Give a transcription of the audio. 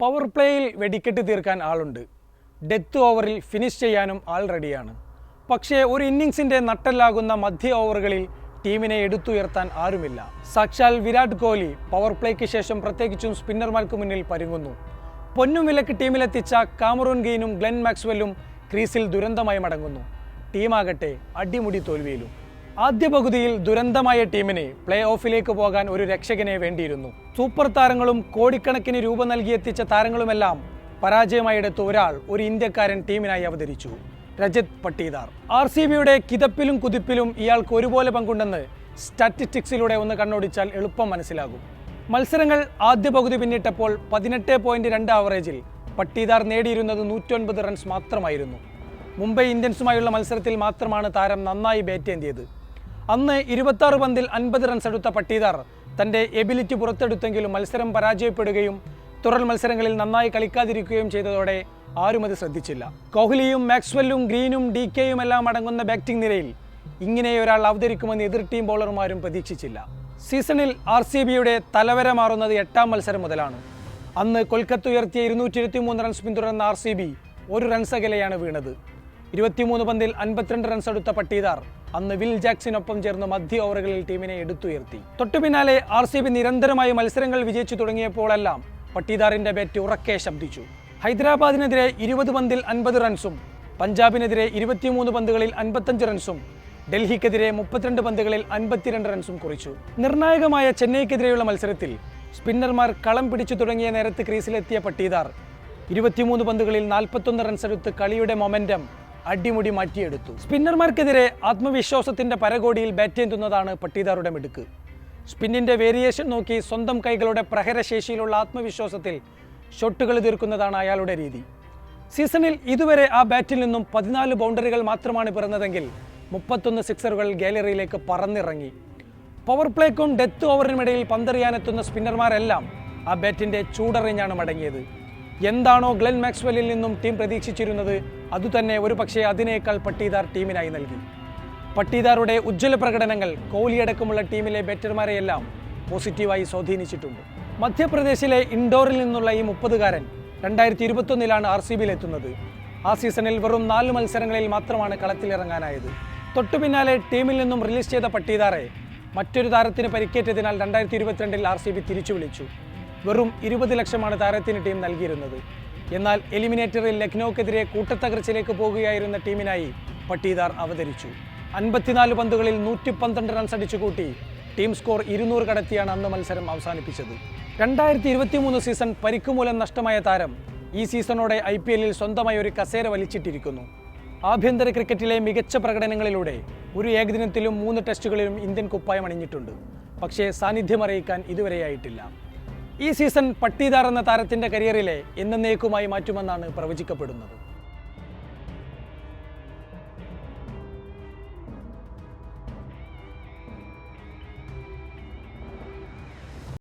Power പ്ലേയിൽ വെടിക്കെട്ട് തീർക്കാൻ ആളുണ്ട്. ഡെത്ത് ഓവറിൽ ഫിനിഷ് ചെയ്യാനും ആൾ റെഡിയാണ് പക്ഷേ ഒരു ഇന്നിങ്സിന്റെ നട്ടല്ലാകുന്ന മധ്യ ഓവറുകളിൽ ടീമിനെ എടുത്തുയർത്താൻ ആരുമില്ല. സാക്ഷാൽ വിരാട് കോഹ്ലി പവർ പ്ലേക്ക് ശേഷം പ്രത്യേകിച്ചും സ്പിന്നർമാർക്ക് മുന്നിൽ പരുങ്ങുന്നു. പൊന്നും വിലക്ക് ടീമിലെത്തിച്ച കാമറൂൺ ഗെയിനും ഗ്ലെൻ മാക്സ്വെല്ലും ക്രീസിൽ ദുരന്തമായി മടങ്ങുന്നു. ടീമാകട്ടെ അടിമുടി തോൽവിയിലും. ആദ്യ പകുതിയിൽ ദുരന്തമായ ടീമിന് പ്ലേ ഓഫിലേക്ക് പോകാൻ ഒരു രക്ഷകനെ വേണ്ടിയിരുന്നു. സൂപ്പർ താരങ്ങളും കോടിക്കണക്കിന് രൂപ നൽകിയെത്തിച്ച താരങ്ങളുമെല്ലാം പരാജയമായെടുത്ത ഒരാൾ ഒരു ഇന്ത്യക്കാരൻ ടീമിനായി അവതരിച്ചു. രജത് പട്ടീദാർ. ആർ സി ബിയുടെ കിതപ്പിലും കുതിപ്പിലും ഇയാൾക്ക് ഒരുപോലെ പങ്കുണ്ടെന്ന് സ്റ്റാറ്റിസ്റ്റിക്സിലൂടെ ഒന്ന് കണ്ണോടിച്ചാൽ എളുപ്പം മനസ്സിലാകും. മത്സരങ്ങൾ ആദ്യ പകുതി പിന്നിട്ടപ്പോൾ പതിനെട്ട് പോയിന്റ് രണ്ട് ആവറേജിൽ പട്ടീദാർ നേടിയിരുന്നത് നൂറ്റൊൻപത് റൺസ് മാത്രമായിരുന്നു. മുംബൈ ഇന്ത്യൻസുമായുള്ള മത്സരത്തിൽ മാത്രമാണ് താരം നന്നായി ബാറ്റ് ചെയ്തത് അന്ന് ഇരുപത്തി പന്തിൽ അൻപത് റൺസ് എടുത്ത പട്ടീദാർ തന്റെ എബിലിറ്റി പുറത്തെടുത്തെങ്കിലും മത്സരം പരാജയപ്പെടുകയും തുടർ മത്സരങ്ങളിൽ നന്നായി കളിക്കാതിരിക്കുകയും ചെയ്തതോടെ ആരും അത് ശ്രദ്ധിച്ചില്ല. കോഹ്ലിയും മാക്സ്വെല്ലും ഗ്രീനും ഡി കെയും എല്ലാം അടങ്ങുന്ന ബാറ്റിംഗ് നിരയിൽ ഇങ്ങനെ ഒരാൾ അവതരിക്കുമെന്ന് എതിർ ടീം ബൗളർമാരും പ്രതീക്ഷിച്ചില്ല. സീസണിൽ ആർ സി ബിയുടെ തലവര മാറുന്നത് എട്ടാം മത്സരം മുതലാണ്. അന്ന് കൊൽക്കത്ത ഉയർത്തിയ ഇരുന്നൂറ്റി ഇരുപത്തി മൂന്ന് റൺസ് പിന്തുടർന്ന ആർ സി ബി ഒരു റൺസ് അകലെയാണ് വീണത്. ഇരുപത്തിമൂന്ന് പന്തിൽ അൻപത്തിരണ്ട് റൺസ് എടുത്ത പട്ടീദാർ അന്ന് വിൽ ജാക്സിനൊപ്പം ചേർന്ന് മധ്യ ഓവറുകളിൽ ടീമിനെ എടുത്തുയർത്തി. തൊട്ടു പിന്നാലെ ആർ സി ബി നിരന്തരമായി മത്സരങ്ങൾ വിജയിച്ചു തുടങ്ങിയപ്പോഴെല്ലാം പട്ടീദാറിന്റെ ബാറ്റ് ഉറക്കെ ശബ്ദിച്ചു. ഹൈദരാബാദിനെതിരെ ഇരുപത് പന്തിൽ അൻപത് റൺസും പഞ്ചാബിനെതിരെ ഇരുപത്തിമൂന്ന് പന്തുകളിൽ അൻപത്തഞ്ച് റൺസും ഡൽഹിക്കെതിരെ മുപ്പത്തിരണ്ട് പന്തുകളിൽ അൻപത്തിരണ്ട് റൺസും കുറിച്ചു. നിർണായകമായ ചെന്നൈക്കെതിരെയുള്ള മത്സരത്തിൽ സ്പിന്നർമാർ കളം പിടിച്ചു തുടങ്ങിയ നേരത്ത് ക്രീസിലെത്തിയ പട്ടീദാർ ഇരുപത്തിമൂന്ന് പന്തുകളിൽ നാൽപ്പത്തൊന്ന് റൺസ് എടുത്ത് കളിയുടെ മൊമെന്റം അടിമുടി മാറ്റിയെടുത്തു. സ്പിന്നർമാർക്കെതിരെ ആത്മവിശ്വാസത്തിന്റെ പരകോടിയിൽ ബാറ്റ് ചെയ്യുന്നതാണ് പട്ടീദാറുടെ മിടുക്ക്? സ്പിന്നിന്റെ വേരിയേഷൻ നോക്കി സ്വന്തം കൈകളുടെ പ്രഹരശേഷിയിലുള്ള ആത്മവിശ്വാസത്തിൽ ഷോട്ടുകൾ തീർക്കുന്നതാണ് അയാളുടെ രീതി. സീസണിൽ ഇതുവരെ ആ ബാറ്റിൽ നിന്നും പതിനാല് ബൗണ്ടറികൾ മാത്രമാണ് പിറന്നതെങ്കിൽ മുപ്പത്തൊന്ന് സിക്സറുകൾ ഗാലറിയിലേക്ക് പറന്നിറങ്ങി. പവർ പ്ലേക്കും ഡെത്ത് ഓവറിനുമിടയിൽ പന്തെറിയാനെത്തുന്ന സ്പിന്നർമാരെല്ലാം ആ ബാറ്റിന്റെ ചൂടറിഞ്ഞാണ് മടങ്ങിയത്. എന്താണോ ഗ്ലെൻ മാക്സ്വെല്ലിൽ നിന്നും ടീം പ്രതീക്ഷിച്ചിരുന്നത് അതുതന്നെ ഒരു പക്ഷേ അതിനേക്കാൾ പട്ടീദാർ ടീമിനായി നൽകി. പട്ടീദാറുടെ ഉജ്ജ്വല പ്രകടനങ്ങൾ കോഹ്ലിയടക്കമുള്ള ടീമിലെ ബാറ്റർമാരെയെല്ലാം പോസിറ്റീവായി സ്വാധീനിച്ചിട്ടുണ്ട്. മധ്യപ്രദേശിലെ ഇൻഡോറിൽ നിന്നുള്ള ഈ മുപ്പതുകാരൻ രണ്ടായിരത്തി ഇരുപത്തൊന്നിലാണ് ആർ സി ബിയിൽ എത്തുന്നത് ആ സീസണിൽ വെറും നാല് മത്സരങ്ങളിൽ മാത്രമാണ് കളത്തിലിറങ്ങാനായത്. തൊട്ടു പിന്നാലെ ടീമിൽ നിന്നും റിലീസ് ചെയ്ത പട്ടീദാറെ മറ്റൊരു താരത്തിന് പരിക്കേറ്റതിനാൽ രണ്ടായിരത്തി ഇരുപത്തിരണ്ടിൽ ആർ സി ബി തിരിച്ചു വിളിച്ചു വെറും ഇരുപത് ലക്ഷമാണ് താരത്തിന് ടീം നൽകിയിരുന്നത്. എന്നാൽ എലിമിനേറ്ററിൽ ലക്നൌക്കെതിരെ കൂട്ടത്തകർച്ചയിലേക്ക് പോകുകയായിരുന്ന ടീമിനായി പട്ടീദാർ അവതരിച്ചു. അൻപത്തിനാല് പന്തുകളിൽ നൂറ്റി പന്ത്രണ്ട് റൺസ് അടിച്ചു കൂട്ടി ടീം സ്കോർ ഇരുന്നൂറ് കടത്തിയാണ് അന്ന് മത്സരം അവസാനിപ്പിച്ചത്. രണ്ടായിരത്തി ഇരുപത്തിമൂന്ന് സീസൺ പരിക്കുമൂലം നഷ്ടമായ താരം ഈ സീസണോടെ ഐ പി എല്ലിൽ സ്വന്തമായി ഒരു കസേര വലിച്ചിട്ടിരിക്കുന്നു. ആഭ്യന്തര ക്രിക്കറ്റിലെ മികച്ച പ്രകടനങ്ങളിലൂടെ ഒരു ഏകദിനത്തിലും മൂന്ന് ടെസ്റ്റുകളിലും ഇന്ത്യൻ കുപ്പായം അണിഞ്ഞിട്ടുണ്ട്. പക്ഷേ സാന്നിധ്യം അറിയിക്കാൻ ഇതുവരെയായിട്ടില്ല ഈ സീസൺ പട്ടീദാർ എന്ന താരത്തിന്റെ കരിയറിലെ എന്നേക്കുമായി മാറ്റുമെന്നാണ് പ്രവചിക്കപ്പെടുന്നത്.